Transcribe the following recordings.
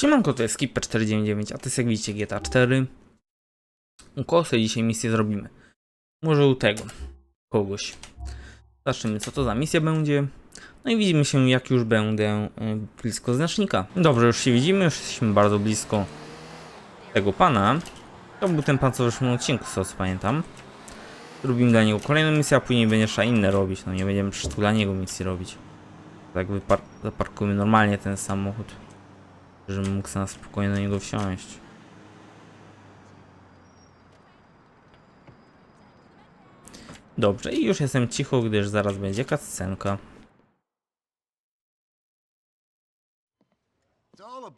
Siemanko, to jest Skipper499, a to jest jak widzicie GTA 4. U kogo sobie dzisiaj misję zrobimy? Może u tego, kogoś. Zobaczymy co to za misja będzie. No i widzimy się jak już będę y, blisko znacznika. Dobrze, już się widzimy, już jesteśmy bardzo blisko tego pana. To był ten pan co w zeszłym odcinku, z tego co pamiętam. Robimy dla niego kolejną misję, a później będzie trzeba inne robić. No nie będziemy przecież dla niego misji robić. Tak wypar- zaparkujemy normalnie ten samochód żebym mógł na spokojnie do niego wsiąść. Dobrze, i już jestem cicho, gdyż zaraz będzie cutscenka.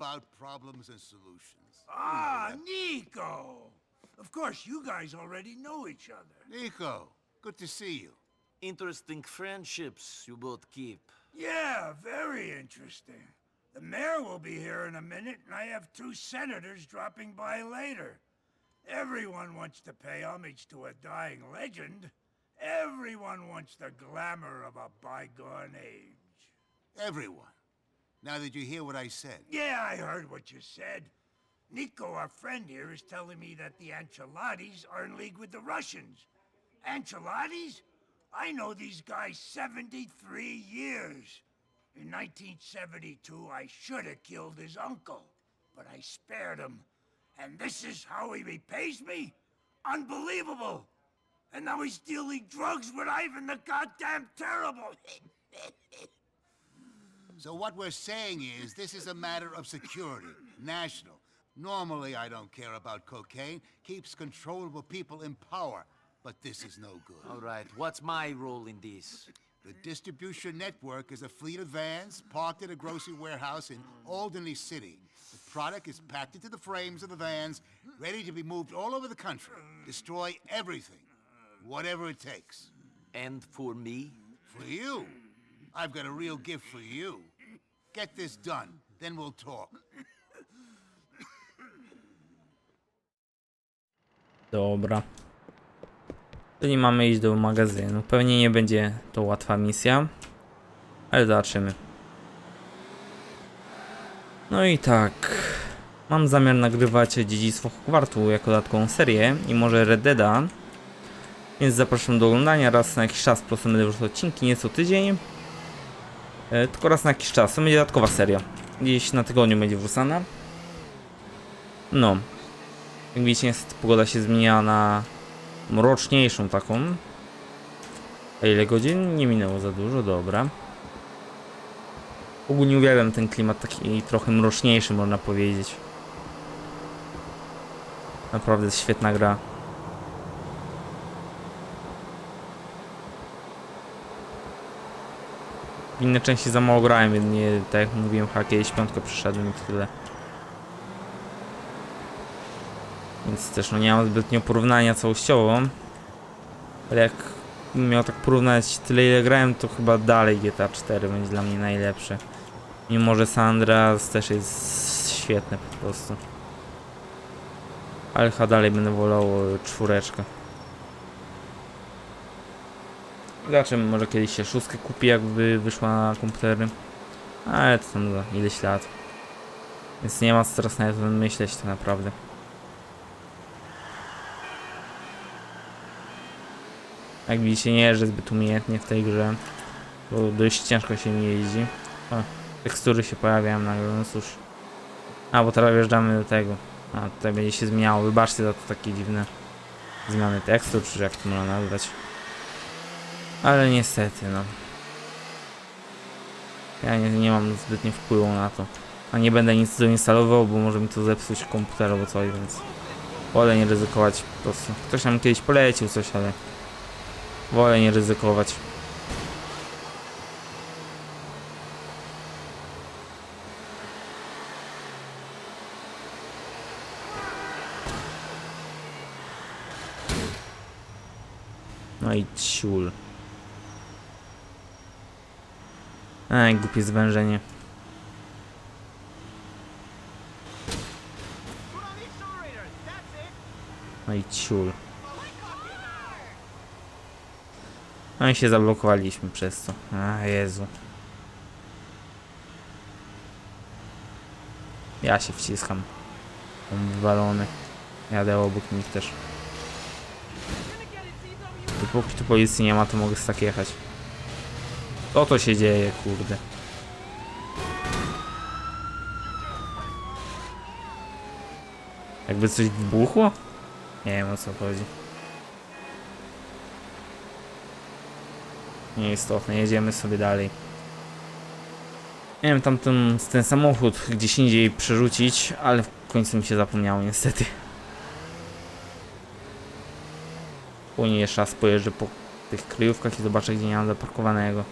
About problems and solutions. Ah, Nico! Of course, you guys already know each other. Nico, good to see you. Interesting friendships you both keep. Yeah, very interesting. The mayor will be here in a minute, and I have two senators dropping by later. Everyone wants to pay homage to a dying legend. Everyone wants the glamour of a bygone age. Everyone. Now that you hear what I said, Yeah, I heard what you said. Nico, our friend here, is telling me that the Ancelottis are in league with the Russians. Ancelottis? I know these guys 73 years. In 1972, I should have killed his uncle, but I spared him. And this is how he repays me? Unbelievable! And now he's dealing drugs with Ivan the goddamn terrible. so what we're saying is this is a matter of security, national. Normally I don't care about cocaine, keeps controllable people in power, but this is no good. All right, what's my role in this? The distribution network is a fleet of vans parked at a grocery warehouse in Alderney City. The product is packed into the frames of the vans, ready to be moved all over the country. Destroy everything, whatever it takes. And for me? For you, I've got a real gift for you. Get this done, then we'll talk. Dobra. Czyli mamy iść do magazynu. Pewnie nie będzie to łatwa misja, ale zobaczymy. No i tak. Mam zamiar nagrywać Dziedzictwo Hogwartu jako dodatkową serię i może Red Deada. Więc zapraszam do oglądania raz na jakiś czas. Po prostu będę wrzucał odcinki, nie co tydzień. E, tylko raz na jakiś czas. To będzie dodatkowa seria. Gdzieś na tygodniu będzie wrzucana. No. Jak widzicie, niestety pogoda się zmienia na mroczniejszą taką. A ile godzin? Nie minęło za dużo, dobra. Ogólnie uwielbiam ten klimat taki trochę mroczniejszy, można powiedzieć. Naprawdę świetna gra. W inne części za mało grałem, jedynie tak jak mówiłem, chyba kiedyś piątkę przyszedłem i tyle. Więc też no nie mam zbytnio porównania całościowo. Ale jak miał tak porównać tyle ile grałem, to chyba dalej GTA 4 będzie dla mnie najlepsze. Mimo że San Andreas też jest świetne po prostu. Ale chyba dalej będę wolał czwóreczkę. Zobaczymy, może kiedyś się szóstkę kupi jakby wyszła na komputery. Ale to tam za ileś lat. Więc nie ma co teraz nawet myśleć tak naprawdę. Jak widzicie nie jeżdżę zbyt umiejętnie w tej grze, bo dość ciężko się mi jeździ. O, tekstury się pojawiają nagle, no cóż. A, bo teraz wjeżdżamy do tego. A, tutaj będzie się zmieniało, wybaczcie za to takie dziwne zmiany tekstur, czy jak to można nazwać. Ale niestety, no. Ja nie, nie mam zbytnio wpływu na to. A nie będę nic doinstalował, bo może mi to zepsuć komputer albo coś, więc... Wolę nie ryzykować po prostu. Ktoś nam kiedyś polecił coś, ale... Wolę nie ryzykować. No i ciul. Ej, głupie zwężenie. No i ciul. No i się zablokowaliśmy przez to. A Jezu. Ja się wciskam. On wywalony. Jadę obok nich też. Dopóki tu policji nie ma, to mogę tak jechać. Co to się dzieje, kurde? Jakby coś wybuchło? Nie wiem o co chodzi. Nieistotne, jedziemy sobie dalej. Nie wiem, tamten ten samochód gdzieś indziej przerzucić, ale w końcu mi się zapomniało niestety. Później jeszcze raz pojeżdżę po tych kryjówkach i zobaczę gdzie nie mam zaparkowanego.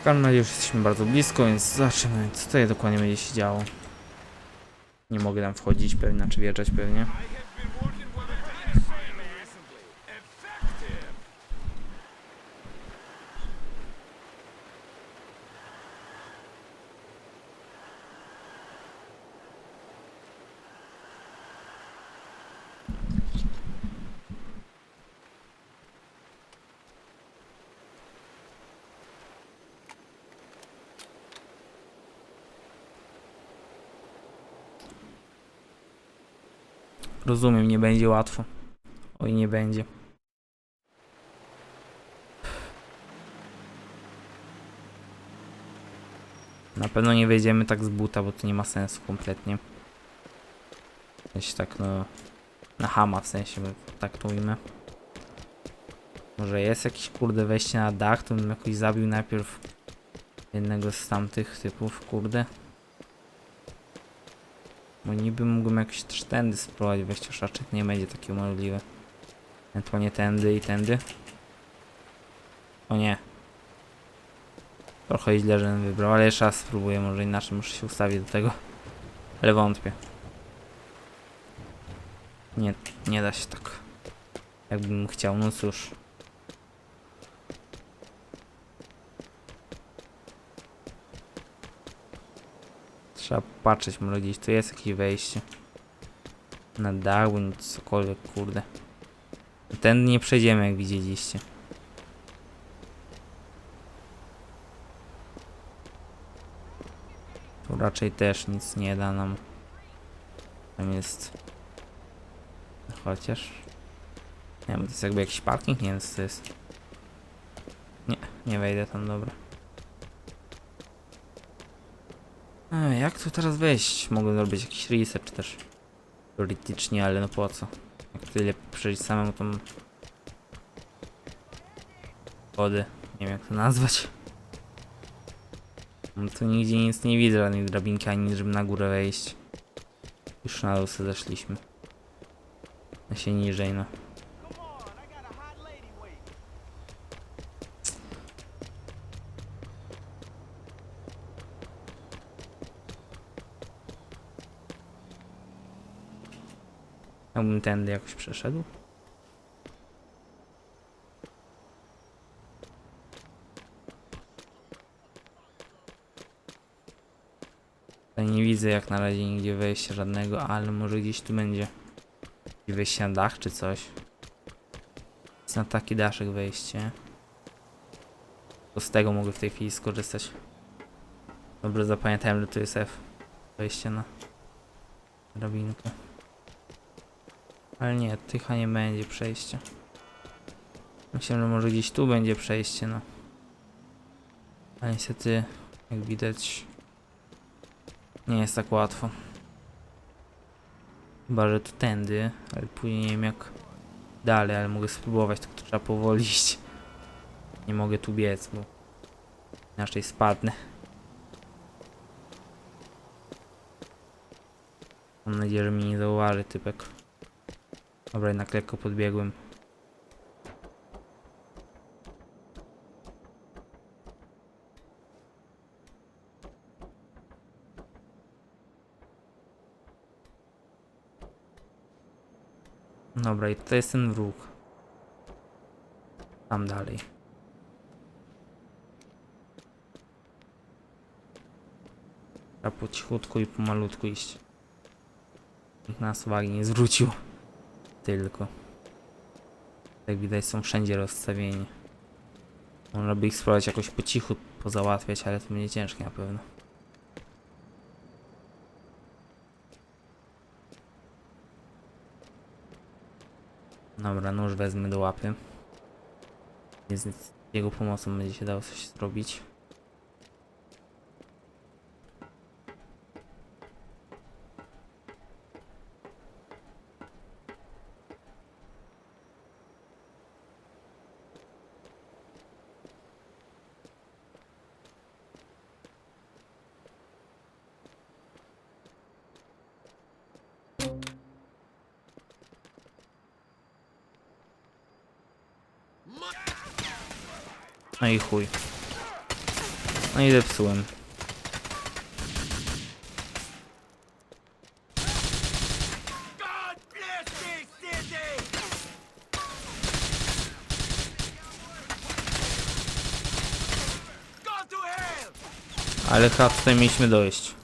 W każdym razie już jesteśmy bardzo blisko, więc zobaczymy co tutaj dokładnie będzie się działo. Nie mogę tam wchodzić pewnie, znaczy wjeżdżać pewnie. Rozumiem, nie będzie łatwo. Oj, nie będzie. Na pewno nie wejdziemy tak z buta, bo to nie ma sensu kompletnie. W sensie tak, no... Na hama w sensie, tak to ujmę. Może jest jakieś kurde wejście na dach, to bym jakoś zabił najpierw jednego z tamtych typów, kurde. Bo niby mógłbym jakieś też tędy spróbować wejść, chociaż raczej nie będzie takie możliwe. Ewentualnie tędy i tędy. O nie. Trochę źle, że wybrał, ale jeszcze raz spróbuję, może inaczej muszę się ustawić do tego. Ale wątpię. Nie, nie da się tak. Jakbym chciał, no cóż. Trzeba patrzeć, może gdzieś tu jest jakieś wejście. Na dach, bądź cokolwiek, kurde. Ten nie przejdziemy, jak widzieliście. Tu raczej też nic nie da nam. Tam jest... Chociaż... Nie wiem, to jest jakby jakiś parking? Nie wiem, co to jest. Nie, nie wejdę tam, dobra. Jak tu teraz wejść? Mogę zrobić jakiś research też. Teoretycznie, ale no po co? Jak tyle przejść samemu tą... Wody. Nie wiem jak to nazwać. No tu nigdzie nic nie widzę, żadnej drabinki, ani żeby na górę wejść. Już na dół zeszliśmy. Na się niżej, no. Jakbym tędy jakoś przeszedł. Nie widzę jak na razie nigdzie wejścia żadnego, ale może gdzieś tu będzie. Wejście na dach czy coś. Jest na taki daszek wejście. To z tego mogę w tej chwili skorzystać. Dobrze zapamiętałem, że tu jest F. Wejście na drabinkę. Ale nie, tycha nie będzie przejścia. Myślę, że może gdzieś tu będzie przejście, no. Ale niestety, jak widać, nie jest tak łatwo. Chyba, że to tędy, ale później nie wiem jak dalej, ale mogę spróbować, tylko trzeba powoli iść. Nie mogę tu biec, bo inaczej spadnę. Mam nadzieję, że mnie nie zauważy typek. Dobra, jednak lekko podbiegłem. Dobra, i to jest ten wróg. Tam dalej. Trzeba po cichutku i pomalutku iść. Nikt nas uwagi nie zwrócił. Tylko. Jak widać są wszędzie rozstawieni. Można by ich spróbować jakoś po cichu pozałatwiać, ale to będzie ciężkie na pewno. Dobra, nóż wezmę do łapy. Z jego pomocą będzie się dało coś zrobić. No i chuj. No i zepsułem. Ale chyba tutaj mieliśmy dojść.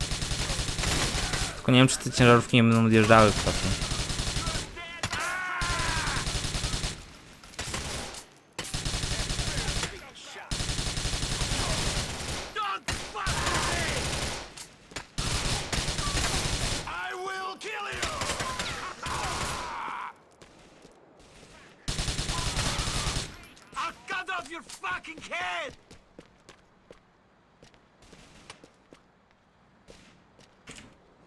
Tylko nie wiem, czy te ciężarówki nie będą odjeżdżały potem. Don't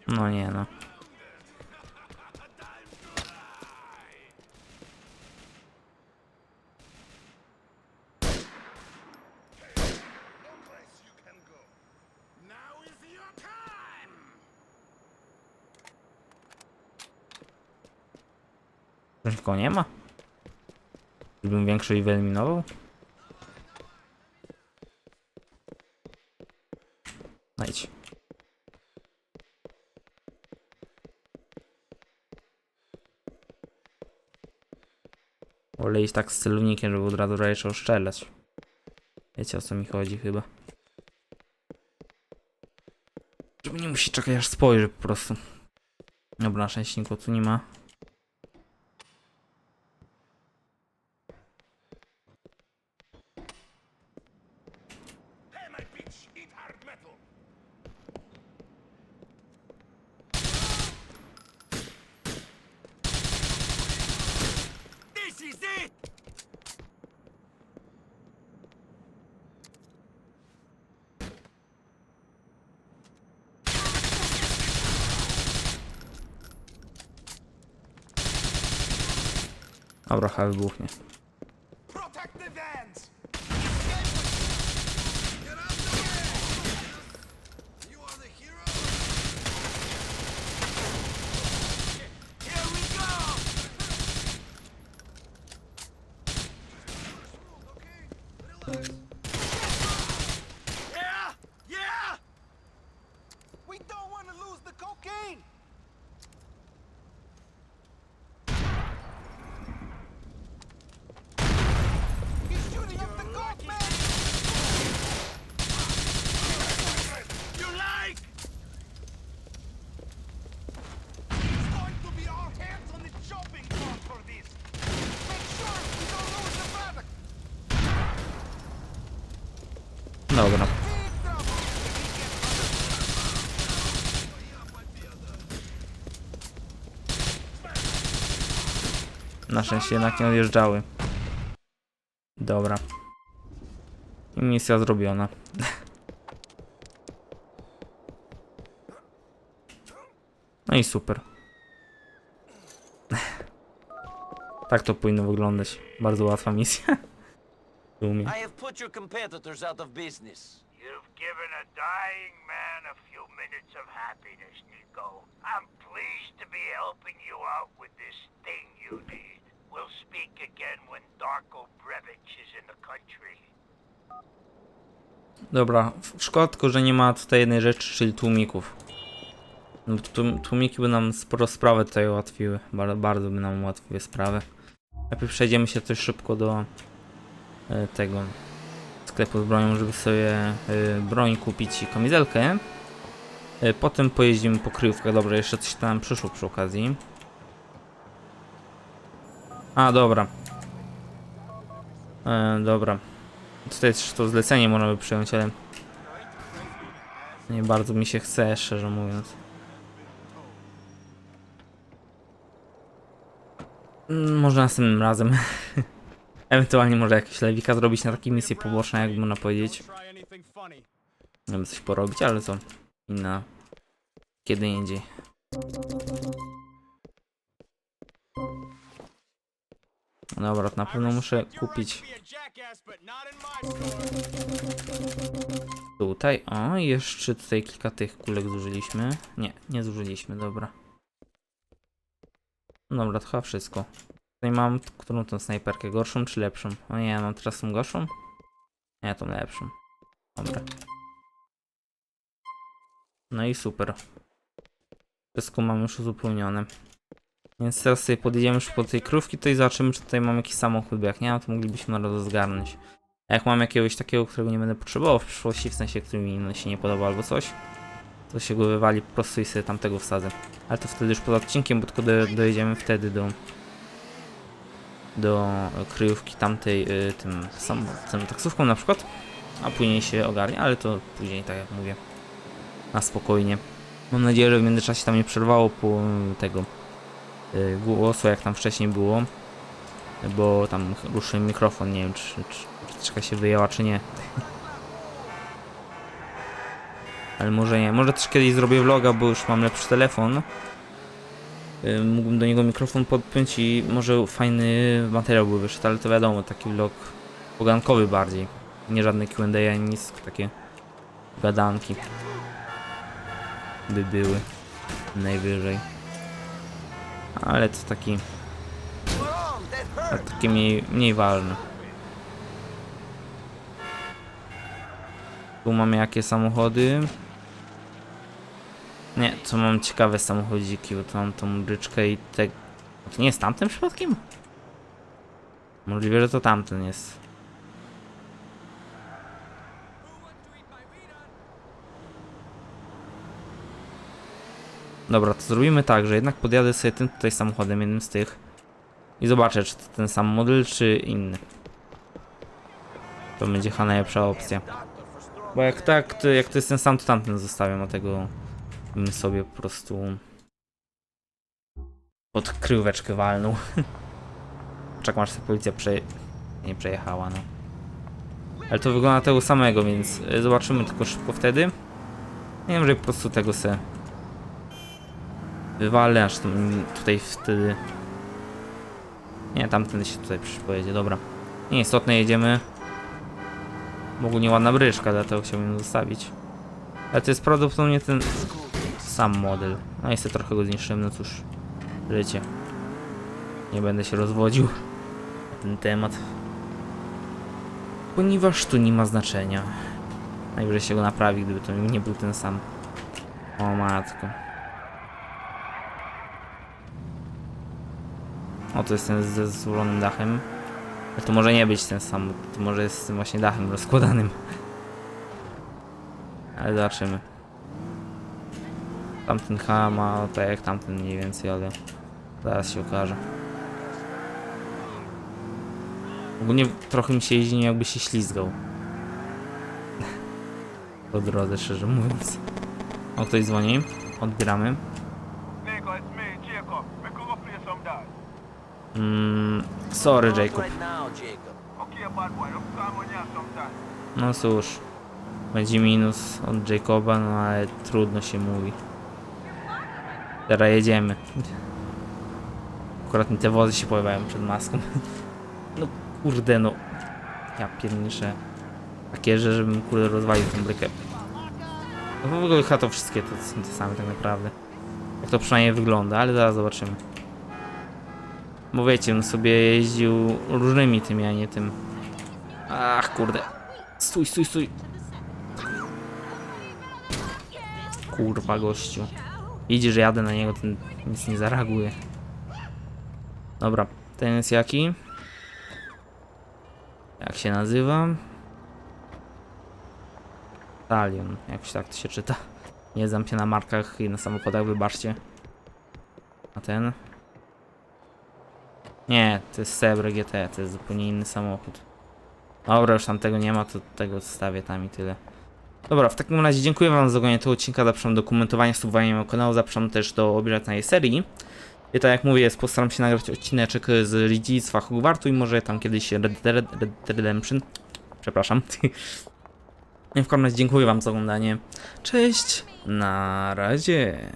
No nie no. Nikogo nie ma? Żebym większość wyeliminował? Wolę iść tak z celownikiem, żeby od razu raczej oszczelać. Wiecie o co mi chodzi chyba. Żeby nie musieć czekać aż spojrzy po prostu. Dobra, na szczęście nikogo tu nie ma. Dobra, chyba wybuchnie. Na szczęście jednak nie odjeżdżały. Dobra. I misja zrobiona. No i super. Tak to powinno wyglądać. Bardzo łatwa misja. W sumie. I have put your competitors out of business. You've given a dying man a few minutes of happiness, Nico. I'm pleased to be helping you out with this thing you need. We'll speak again when Darko Brevich is in the country. Dobra, szkoda tylko, że nie ma tutaj jednej rzeczy, czyli tłumików. No, tłumiki by nam sporo sprawę tutaj ułatwiły. Bardzo, bardzo by nam ułatwiły sprawę. Najpierw przejdziemy się coś szybko do e, tego sklepu z bronią, żeby sobie e, broń kupić i kamizelkę. E, potem pojeździmy po kryjówkach. Dobra, jeszcze coś tam przyszło przy okazji. A, dobra. E, dobra. Tutaj też to zlecenie można by przyjąć, ale nie bardzo mi się chce, szczerze mówiąc. Mm, Może następnym razem. Ewentualnie może jakieś lewika zrobić na takie misje poboczne, jak można powiedzieć. Wiem, coś porobić, ale co? Inna. Kiedy indziej. Dobra, na pewno muszę kupić tutaj. O, jeszcze tutaj kilka tych kulek zużyliśmy. Nie, nie zużyliśmy, dobra. Dobra, to chyba wszystko. Tutaj mam którą tą snajperkę, gorszą czy lepszą? O nie, mam teraz tą gorszą? Nie, tą lepszą. Dobra. No i super. Wszystko mam już uzupełnione. Więc teraz sobie podjedziemy już po tej krówki, to i zobaczymy, czy tutaj mam jakiś samochód, bo jak nie mam, to moglibyśmy na razie zgarnąć. A jak mam jakiegoś takiego, którego nie będę potrzebował w przyszłości, w sensie, który mi się nie podoba albo coś, to się go wywali po prostu i sobie tamtego wsadzę. Ale to wtedy już poza odcinkiem, bo tylko do, dojedziemy wtedy do do kryjówki tamtej y, tym, sam, tym taksówką na przykład, a później się ogarnie, ale to później, tak jak mówię, na spokojnie. Mam nadzieję, że w międzyczasie tam nie przerwało po tego głosu, jak tam wcześniej było, bo tam ruszył mikrofon, nie wiem, czy, czy, czy się wyjęła, czy nie. Ale może nie, może też kiedyś zrobię vloga, bo już mam lepszy telefon. Y, Mógłbym do niego mikrofon podpiąć i może fajny materiał by wyszedł, ale to wiadomo, taki vlog pogankowy bardziej. Nie żadne Q&A ani nic, takie gadanki by były najwyżej. Ale to taki, a takie mniej, mniej ważne. Tu mamy jakie samochody. Nie, to mam ciekawe samochodziki, bo to mam tą bryczkę i te... To nie jest tamten przypadkiem? Możliwe, że to tamten jest. Dobra, to zrobimy tak, że jednak podjadę sobie tym tutaj samochodem, jednym z tych. I zobaczę, czy to ten sam model, czy inny. To będzie chyba najlepsza opcja. Bo jak tak, to jak to jest ten sam, to tamten zostawiam, a tego bym sobie po prostu pod kryweczkę walnął. Czekam aż się policja prze... nie przejechała, no. Ale to wygląda tego samego, więc zobaczymy tylko szybko wtedy. Nie wiem, że po prostu tego se wywalę, aż tam tutaj wtedy... Nie, tamten się tutaj pojedzie, dobra. Nieistotne, jedziemy. Mogło nieładna bryczka, dlatego chciałbym ją zostawić. Ale to jest prawdopodobnie ten sam model. No i sobie trochę go zniszczyłem, no cóż. Życie. Nie będę się rozwodził na ten temat. Ponieważ tu nie ma znaczenia. Najwyżej się go naprawi, gdyby to nie był ten sam. O matko. O, to jest ten ze złożonym dachem. Ale to może nie być ten sam, to może jest z tym właśnie dachem rozkładanym. Ale zobaczymy. Tamten H ma tak jak tamten mniej więcej, ale zaraz się okaże. Ogólnie trochę mi się jeździ, jakby się ślizgał. Po drodze, szczerze mówiąc. O, ktoś dzwoni. Odbieramy. On here sometime. No cóż, będzie minus od Jacoba, no ale trudno się mówi. Teraz jedziemy. Akurat te wozy się pojawiają przed maską. No kurde no. Ja pierniczę. Takie, że żebym kurde rozwalił tą brykę. No w ogóle chyba to wszystkie to są te same tak naprawdę. Jak to przynajmniej wygląda, ale zaraz zobaczymy. Bo wiecie, on sobie jeździł różnymi tymi, a nie tym. Ach kurde. Stój, stój, stój. Kurwa, gościu. Idzie, że jadę na niego, ten nic nie zareaguje. Dobra, ten jest jaki? Jak się nazywa? Talion, jakoś tak to się czyta. Nie znam się na markach i na samochodach, wybaczcie. A ten? Nie, to jest Sebre GT, to jest zupełnie inny samochód. Dobra, już tam tego nie ma, to tego zostawię tam i tyle. Dobra, w takim razie dziękuję wam za oglądanie tego odcinka, zapraszam do komentowania, subowania mojego kanału, zapraszam też do obejrzenia serii. I tak jak mówię, postaram się nagrać odcineczek z dziedzictwa Hogwartu i może tam kiedyś Red Dead Red Dead Redemption. Przepraszam. W każdym razie dziękuję wam za oglądanie. Cześć, na razie.